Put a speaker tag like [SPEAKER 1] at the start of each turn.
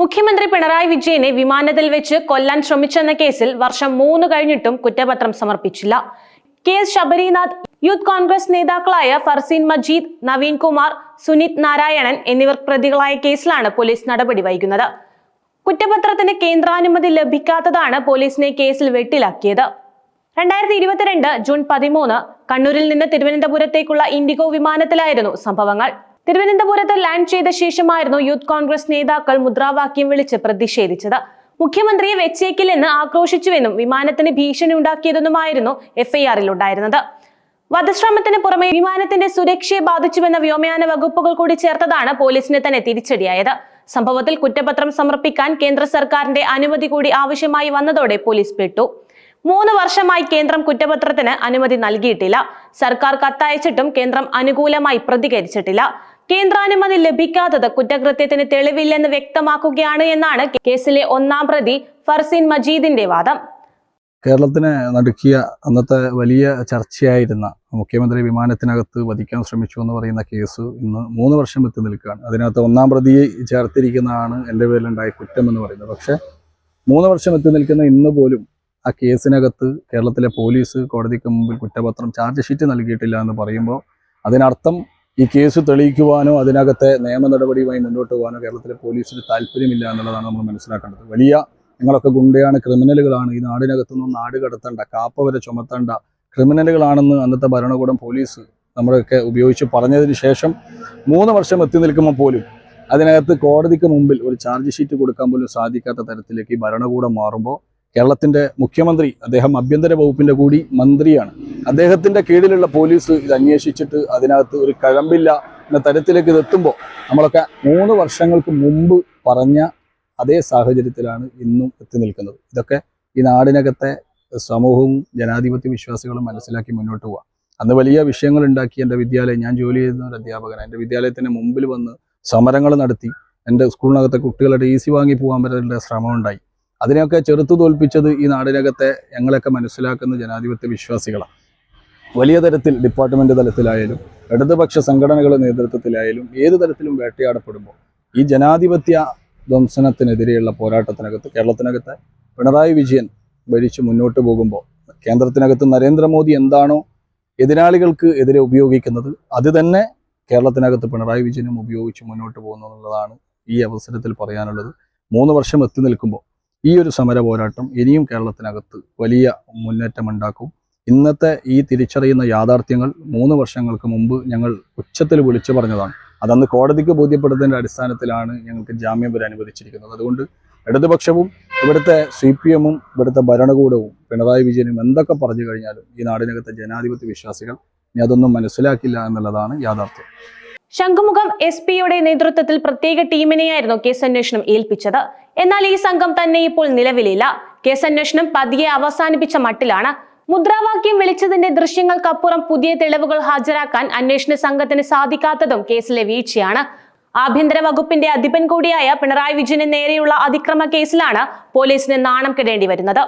[SPEAKER 1] മുഖ്യമന്ത്രി പിണറായി വിജയനെ വിമാനത്തിൽ വെച്ച് കൊല്ലാൻ ശ്രമിച്ചെന്ന കേസിൽ വർഷം മൂന്ന് കഴിഞ്ഞിട്ടും കുറ്റപത്രം സമർപ്പിച്ചില്ല. K S Sabarinath youth Congress നേതാക്കളായ ഫർസീൻ മജീദ് നവീൻ കുമാർ സുനിത് നാരായണൻ എന്നിവർ പ്രതികളായ കേസിലാണ് പോലീസ് നടപടി വൈകുന്നത്. കുറ്റപത്രത്തിന് കേന്ദ്രാനുമതി ലഭിക്കാത്തതാണ് പോലീസിനെ കേസിൽ വെട്ടിലാക്കിയത്. രണ്ടായിരത്തി ഇരുപത്തിരണ്ട് ജൂൺ പതിമൂന്ന് കണ്ണൂരിൽ നിന്ന് തിരുവനന്തപുരത്തേക്കുള്ള ഇൻഡിഗോ വിമാനത്തിലായിരുന്നു സംഭവങ്ങൾ. തിരുവനന്തപുരത്ത് ലാൻഡ് ചെയ്ത ശേഷമായിരുന്നു യൂത്ത് കോൺഗ്രസ് നേതാക്കൾ മുദ്രാവാക്യം വിളിച്ച് പ്രതിഷേധിച്ചത്. മുഖ്യമന്ത്രിയെ വെച്ചേക്കില്ലെന്ന് ആക്രോശിച്ചുവെന്നും വിമാനത്തിന് ഭീഷണി ഉണ്ടാക്കിയതെന്നുമായിരുന്നു എഫ്ഐആറിൽ ഉണ്ടായിരുന്നത് വധശ്രമത്തിന് പുറമെ വിമാനത്തിന്റെ സുരക്ഷയെ ബാധിച്ചുവെന്ന വ്യോമയാന വകുപ്പുകൾ കൂടി ചേർത്തതാണ് പോലീസിന് തന്നെ തിരിച്ചടിയായത്. സംഭവത്തിൽ കുറ്റപത്രം സമർപ്പിക്കാൻ കേന്ദ്ര സർക്കാരിന്റെ അനുമതി കൂടി ആവശ്യമായി വന്നതോടെ പോലീസ് പെട്ടു. മൂന്ന് വർഷമായി കേന്ദ്രം കുറ്റപത്രത്തിന് അനുമതി നൽകിയിട്ടില്ല. സർക്കാർ കത്തയച്ചിട്ടും കേന്ദ്രം അനുകൂലമായി പ്രതികരിച്ചിട്ടില്ല. കേന്ദ്രാനുമതി ലഭിക്കാത്തത് കുറ്റകൃത്യത്തിന് തെളിവില്ലെന്ന് വ്യക്തമാക്കുകയാണ് എന്നാണ് കേസിലെ ഒന്നാം പ്രതി ഫർസീൻ മജീദിന്റെ വാദം.
[SPEAKER 2] കേരളത്തിന് നടുക്കിയ അന്നത്തെ വലിയ ചർച്ചയായിരുന്ന മുഖ്യമന്ത്രി വിമാനത്തിനകത്ത് വധിക്കാൻ ശ്രമിച്ചു എന്ന് പറയുന്ന കേസ് ഇന്ന് മൂന്ന് വർഷം എത്തി നിൽക്കുകയാണ്. അതിനകത്ത് ഒന്നാം പ്രതിയെ ചേർത്തിരിക്കുന്നതാണ് എന്റെ പേരിലുണ്ടായ കുറ്റം എന്ന് പറയുന്നത്. പക്ഷേ മൂന്ന് വർഷം എത്തി നിൽക്കുന്ന ഇന്ന് പോലും ആ കേസിനകത്ത് കേരളത്തിലെ പോലീസ് കോടതിക്ക് മുമ്പിൽ കുറ്റപത്രം ചാർജ് ഷീറ്റ് നൽകിയിട്ടില്ല എന്ന് പറയുമ്പോൾ അതിനർത്ഥം ഈ കേസ് തെളിയിക്കുവാനോ അതിനകത്തെ നിയമ നടപടിയുമായി മുന്നോട്ട് പോകാനോ കേരളത്തിലെ പോലീസിന് താല്പര്യമില്ല എന്നുള്ളതാണ് നമ്മൾ മനസ്സിലാക്കേണ്ടത്. വലിയ നിങ്ങളൊക്കെ ഗുണ്ടയാണ് ക്രിമിനലുകളാണ്. ഈ നാടിനകത്തു നിന്ന് നാട് കടത്തേണ്ട കാപ്പ വരെ ചുമത്തേണ്ട ക്രിമിനലുകളാണെന്ന് അന്നത്തെ ഭരണകൂടം പോലീസ് നമ്മളൊക്കെ ഉപയോഗിച്ച് പറഞ്ഞതിന് ശേഷം മൂന്ന് വർഷം എത്തി നിൽക്കുമ്പോൾ പോലും അതിനകത്ത് കോടതിക്ക് മുമ്പിൽ ഒരു ചാർജ് ഷീറ്റ് കൊടുക്കാൻ പോലും സാധിക്കാത്ത തരത്തിലേക്ക് ഈ ഭരണകൂടം മാറുമ്പോൾ കേരളത്തിന്റെ മുഖ്യമന്ത്രി അദ്ദേഹം ആഭ്യന്തര വകുപ്പിന്റെ കൂടി മന്ത്രിയാണ്. അദ്ദേഹത്തിന്റെ കീഴിലുള്ള പോലീസ് ഇത് അന്വേഷിച്ചിട്ട് അതിനകത്ത് ഒരു കഴമ്പില്ല എന്ന തരത്തിലേക്ക് ഇത് എത്തുമ്പോൾ നമ്മളൊക്കെ മൂന്ന് വർഷങ്ങൾക്ക് മുമ്പ് പറഞ്ഞ അതേ സാഹചര്യത്തിലാണ് ഇന്നും എത്തി നിൽക്കുന്നത്. ഇതൊക്കെ ഈ നാടിനകത്തെ സമൂഹവും ജനാധിപത്യ വിശ്വാസികളും മനസ്സിലാക്കി മുന്നോട്ട് പോവാം. അന്ന് വലിയ വിഷയങ്ങൾ ഉണ്ടാക്കി എന്റെ വിദ്യാലയം ഞാൻ ജോലി ചെയ്യുന്ന ഒരു അധ്യാപകനാണ് എന്റെ വിദ്യാലയത്തിന് മുമ്പിൽ വന്ന് സമരങ്ങൾ നടത്തി എന്റെ സ്കൂളിനകത്തെ കുട്ടികളുടെ ഈസി വാങ്ങി പോകാൻ വരെയുള്ള ശ്രമം ഉണ്ടായി. അതിനെയൊക്കെ ചെറുത്തു തോൽപ്പിച്ചത് ഈ നാടിനകത്തെ ഞങ്ങളൊക്കെ മനസ്സിലാക്കുന്ന ജനാധിപത്യ വിശ്വാസികളാണ് വലിയ തരത്തിൽ ഡിപ്പാർട്ട്മെന്റ് തലത്തിലായാലും ഇടതുപക്ഷ സംഘടനകളുടെ നേതൃത്വത്തിലായാലും ഏത് തരത്തിലും വേട്ടയാടപ്പെടുമ്പോൾ ഈ ജനാധിപത്യ ധ്വംസനത്തിനെതിരെയുള്ള പോരാട്ടത്തിനകത്ത് കേരളത്തിനകത്ത് പിണറായി വിജയൻ ഭരിച്ച് മുന്നോട്ട് പോകുമ്പോൾ കേന്ദ്രത്തിനകത്ത് നരേന്ദ്രമോദി എന്താണോ എതിരാളികൾക്ക് എതിരെ ഉപയോഗിക്കുന്നത് അത് തന്നെ കേരളത്തിനകത്ത് പിണറായി വിജയനും ഉപയോഗിച്ച് മുന്നോട്ട് പോകുന്നു എന്നുള്ളതാണ് ഈ അവസരത്തിൽ പറയാനുള്ളത്. മൂന്ന് വർഷം എത്തി നിൽക്കുമ്പോൾ ഈ ഒരു സമര പോരാട്ടം ഇനിയും കേരളത്തിനകത്ത് വലിയ മുന്നേറ്റം ഉണ്ടാക്കും ഇന്നത്തെ ഈ തിരിച്ചറിയുന്ന യാഥാർത്ഥ്യങ്ങൾ മൂന്ന് വർഷങ്ങൾക്ക് മുമ്പ് ഞങ്ങൾ ഉച്ചത്തിൽ വിളിച്ചു പറഞ്ഞതാണ്. അതന്ന് കോടതിക്ക് ബോധ്യപ്പെടുത്തതിന്റെ അടിസ്ഥാനത്തിലാണ് ഞങ്ങൾക്ക് ജാമ്യം വരെ അനുവദിച്ചിരിക്കുന്നത്. അതുകൊണ്ട് ഇടതുപക്ഷവും ഇവിടുത്തെ സി പി എമ്മും ഇവിടുത്തെ ഭരണകൂടവും പിണറായി വിജയനും എന്തൊക്കെ പറഞ്ഞു കഴിഞ്ഞാലും ഈ നാടിനകത്തെ ജനാധിപത്യ വിശ്വാസികൾ ഇനി അതൊന്നും മനസ്സിലാക്കില്ല എന്നുള്ളതാണ് യാഥാർത്ഥ്യം.
[SPEAKER 1] ശംഖുമുഖം എസ് പിയുടെ നേതൃത്വത്തിൽ പ്രത്യേക ടീമിനെയായിരുന്നു കേസ് അന്വേഷണം ഏൽപ്പിച്ചത്. എന്നാൽ ഈ സംഘം തന്നെ ഇപ്പോൾ നിലവിലില്ല. കേസന്വേഷണം പതിയെ അവസാനിപ്പിച്ച മട്ടിലാണ് മുദ്രാവാക്യം വിളിച്ചതിന്റെ ദൃശ്യങ്ങൾക്കപ്പുറം പുതിയ തെളിവുകൾ ഹാജരാക്കാൻ അന്വേഷണ സംഘത്തിന് സാധിക്കാത്തതും കേസിലെ വീഴ്ചയാണ്. ആഭ്യന്തര വകുപ്പിന്റെ അധിപൻ കൂടിയായ പിണറായി വിജയന് നേരെയുള്ള അതിക്രമ കേസിലാണ് പോലീസിന് നാണം കെടേണ്ടി വരുന്നത്